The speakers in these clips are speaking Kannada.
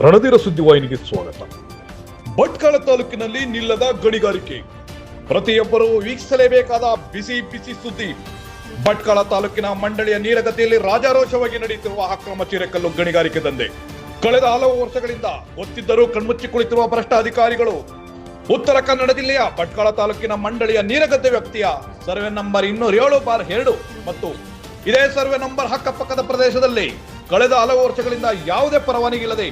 ರಣಧೀರ ಸುದ್ದಿವಾಹಿನಿಗೆ ಸ್ವಾಗತ. ಭಟ್ಕಳ ತಾಲೂಕಿನಲ್ಲಿ ನಿಲ್ಲದ ಗಣಿಗಾರಿಕೆ. ಪ್ರತಿಯೊಬ್ಬರು ವೀಕ್ಷಿಸಲೇಬೇಕಾದ ಬಿಸಿ ಬಿಸಿ ಸುದ್ದಿ. ಭಟ್ಕಳ ತಾಲೂಕಿನ ಮಂಡಳಿಯ ನೀರಗತಿಯಲ್ಲಿ ರಾಜಾರೋಷವಾಗಿ ನಡೆಯುತ್ತಿರುವ ಅಕ್ರಮ ಚೀರಕಲ್ಲು ಗಣಿಗಾರಿಕೆ ದಂಧೆ. ಕಳೆದ ಹಲವು ವರ್ಷಗಳಿಂದ ಗೊತ್ತಿದ್ದರೂ ಕಣ್ಮುಚ್ಚಿ ಕುಳಿತಿರುವ ಭ್ರಷ್ಟ ಅಧಿಕಾರಿಗಳು ಉತ್ತರ ಕನ್ನಡ ಜಿಲ್ಲೆಯ ಭಟ್ಕಳ ತಾಲೂಕಿನ ಮಂಡಳಿಯ ನೀರಗದ್ದೆ ವ್ಯಕ್ತಿಯ ಸರ್ವೆ ನಂಬರ್ ಇನ್ನೂರ ಏಳು ಬಾರ್ ಎರಡು ಮತ್ತು ಇದೇ ಸರ್ವೆ ನಂಬರ್ ಅಕ್ಕಪಕ್ಕದ ಪ್ರದೇಶದಲ್ಲಿ ಕಳೆದ ಹಲವು ವರ್ಷಗಳಿಂದ ಯಾವುದೇ ಪರವಾನಗಿ ಇಲ್ಲದೆ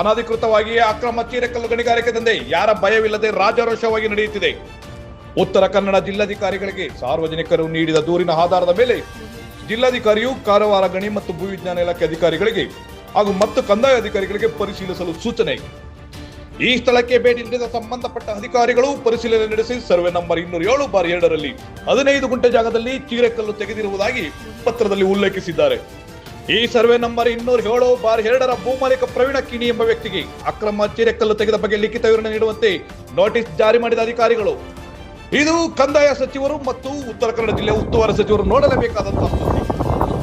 ಅನಧಿಕೃತವಾಗಿಯೇ ಅಕ್ರಮ ಚೀರಕಲ್ಲು ಗಣಿಗಾರಿಕೆ ದಂಧೆ. ಯಾರ ಭಯವಿಲ್ಲದೆ ರಾಜಾರೋಷವಾಗಿ ನಡೆಯುತ್ತಿದೆ. ಉತ್ತರ ಕನ್ನಡ ಜಿಲ್ಲಾಧಿಕಾರಿಗಳಿಗೆ ಸಾರ್ವಜನಿಕರು ನೀಡಿದ ದೂರಿನ ಆಧಾರದ ಮೇಲೆ ಜಿಲ್ಲಾಧಿಕಾರಿಯು ಕಾರವಾರ ಗಣಿ ಮತ್ತು ಭೂವಿಜ್ಞಾನ ಇಲಾಖೆ ಅಧಿಕಾರಿಗಳಿಗೆ ಹಾಗೂ ಮತ್ತು ಕಂದಾಯ ಅಧಿಕಾರಿಗಳಿಗೆ ಪರಿಶೀಲಿಸಲು ಸೂಚನೆ. ಈ ಸ್ಥಳಕ್ಕೆ ಭೇಟಿ ನೀಡಿದ ಸಂಬಂಧಪಟ್ಟ ಅಧಿಕಾರಿಗಳು ಪರಿಶೀಲನೆ ನಡೆಸಿ ಸರ್ವೆ ನಂಬರ್ ಇನ್ನೂರ ಏಳು ಬಾರಿ ಎರಡರಲ್ಲಿ ಹದಿನೈದು ಗುಂಟೆ ಜಾಗದಲ್ಲಿ ಚೀರೆಕಲ್ಲು ತೆಗೆದಿರುವುದಾಗಿ ಪತ್ರದಲ್ಲಿ ಉಲ್ಲೇಖಿಸಿದ್ದಾರೆ. ಈ ಸರ್ವೆ ನಂಬರ್ ಇನ್ನೂರ ಏಳು ಬಾರ್ ಎರಡರ ಭೂಮಾಲೀಕ ಪ್ರವೀಣ ಕಿಣಿ ಎಂಬ ವ್ಯಕ್ತಿಗೆ ಅಕ್ರಮ ಚೀರೆಕಲ್ಲು ತೆಗೆದ ಬಗ್ಗೆ ಲಿಖಿತ ವಿವರಣೆ ನೀಡುವಂತೆ ನೋಟಿಸ್ ಜಾರಿ ಮಾಡಿದ ಅಧಿಕಾರಿಗಳು. ಇದು ಕಂದಾಯ ಸಚಿವರು ಮತ್ತು ಉತ್ತರ ಕನ್ನಡ ಜಿಲ್ಲೆಯ ಉಸ್ತುವಾರಿ ಸಚಿವರು ನೋಡಲೇಬೇಕಾದಂತಹ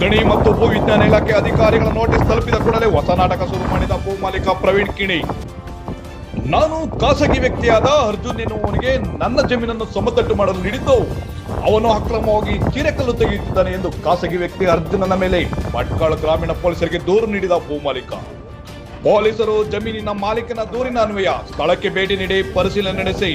ಗಣಿ ಮತ್ತು ಭೂ ವಿಜ್ಞಾನ ಇಲಾಖೆ ಅಧಿಕಾರಿಗಳ ನೋಟಿಸ್ ತಲುಪಿದ ಕೂಡಲೇ ಹೊಸ ನಾಟಕ ಶುರು ಮಾಡಿದ ಭೂಮಾಲೀಕ ಪ್ರವೀಣ್ ಕಿಣಿ. ನಾನು ಖಾಸಗಿ ವ್ಯಕ್ತಿಯಾದ ಅರ್ಜುನ್ ಎನ್ನುವವನಿಗೆ ನನ್ನ ಜಮೀನನ್ನು ಸಮತಟ್ಟು ಮಾಡಲು ನೀಡಿದ್ದು ಅವನು ಅಕ್ರಮವಾಗಿ ಕಿರೆಕಲ್ಲು ತೆಗೆಯುತ್ತಿದ್ದಾನೆ ಎಂದು ಖಾಸಗಿ ವ್ಯಕ್ತಿ ಅರ್ಜುನನ ಮೇಲೆ ಭಟ್ಕಳ ಗ್ರಾಮೀಣ ಪೊಲೀಸರಿಗೆ ದೂರು ನೀಡಿದ ಭೂಮಾಲೀಕ. ಪೊಲೀಸರು ಜಮೀನಿನ ಮಾಲೀಕನ ದೂರಿನ ಅನ್ವಯ ಸ್ಥಳಕ್ಕೆ ಭೇಟಿ ನೀಡಿ ಪರಿಶೀಲನೆ ನಡೆಸಿ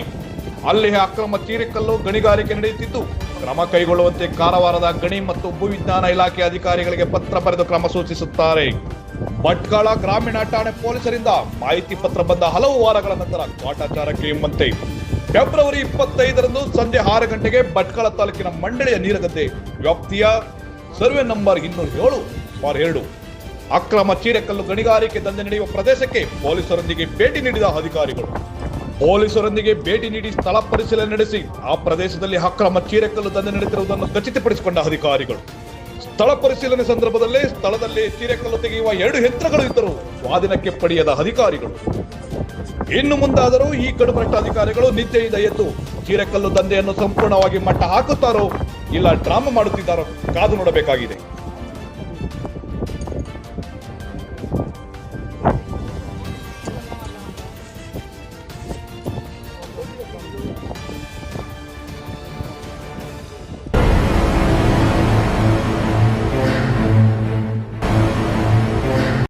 ಅಲ್ಲಿ ಅಕ್ರಮ ಚೀರೆಕಲ್ಲು ಗಣಿಗಾರಿಕೆ ನಡೆಯುತ್ತಿದ್ದು, ಕ್ರಮ ಕೈಗೊಳ್ಳುವಂತೆ ಕಾರವಾರದ ಗಣಿ ಮತ್ತು ಭೂವಿಜ್ಞಾನ ಇಲಾಖೆ ಅಧಿಕಾರಿಗಳಿಗೆ ಪತ್ರ ಬರೆದು ಕ್ರಮ ಸೂಚಿಸುತ್ತಾರೆ. ಭಟ್ಕಳ ಗ್ರಾಮೀಣ ಠಾಣೆ ಪೊಲೀಸರಿಂದ ಮಾಹಿತಿ ಪತ್ರ ಬಂದ ಹಲವು ವಾರಗಳ ನಂತರ ಕಾಟಾಚಾರಕ್ಕೆ ಎಂಬಂತೆ ಫೆಬ್ರವರಿ ಇಪ್ಪತ್ತೈದರಂದು ಸಂಜೆ ಆರು ಗಂಟೆಗೆ ಭಟ್ಕಳ ತಾಲೂಕಿನ ಮಂಡಳಿಯ ನೀರಗದ್ದೆ ವ್ಯಾಪ್ತಿಯ ಸರ್ವೆ ನಂಬರ್ ಇನ್ನೂರ ಏಳು, ಬಾರ್ ಎರಡು. ಅಕ್ರಮ ಚೀರೆಕಲ್ಲು ಗಣಿಗಾರಿಕೆ ದಂಧೆ ನಡೆಯುವ ಪ್ರದೇಶಕ್ಕೆ ಪೊಲೀಸರೊಂದಿಗೆ ಭೇಟಿ ನೀಡಿದ ಅಧಿಕಾರಿಗಳು. ಪೊಲೀಸರೊಂದಿಗೆ ಭೇಟಿ ನೀಡಿ ಸ್ಥಳ ಪರಿಶೀಲನೆ ನಡೆಸಿ ಆ ಪ್ರದೇಶದಲ್ಲಿ ಅಕ್ರಮ ಚೀರೆಕಲ್ಲು ದಂಧೆ ನಡೆದಿರುವುದನ್ನು ಖಚಿತಪಡಿಸಿಕೊಂಡ ಅಧಿಕಾರಿಗಳು. ಸ್ಥಳ ಪರಿಶೀಲನೆ ಸಂದರ್ಭದಲ್ಲೇ ಸ್ಥಳದಲ್ಲಿ ಚೀರೆಕಲ್ಲು ತೆಗೆಯುವ ಎರಡು ಯಂತ್ರಗಳು ಇದ್ದರು ಸ್ವಾಧೀನಕ್ಕೆ ಪಡೆಯದ ಅಧಿಕಾರಿಗಳು. ಇನ್ನು ಮುಂದಾದರೂ ಈ ಕಡುಭ್ರಷ್ಟ ಅಧಿಕಾರಿಗಳು ನಿದ್ದೆಯಿಂದ ಎದ್ದು ಚೀರೆಕಲ್ಲು ದಂಧೆಯನ್ನು ಸಂಪೂರ್ಣವಾಗಿ ಮಟ್ಟ ಹಾಕುತ್ತಾರೋ ಇಲ್ಲ ಡ್ರಾಮಾ ಮಾಡುತ್ತಿದ್ದಾರೋ ಕಾದು ನೋಡಬೇಕಾಗಿದೆ.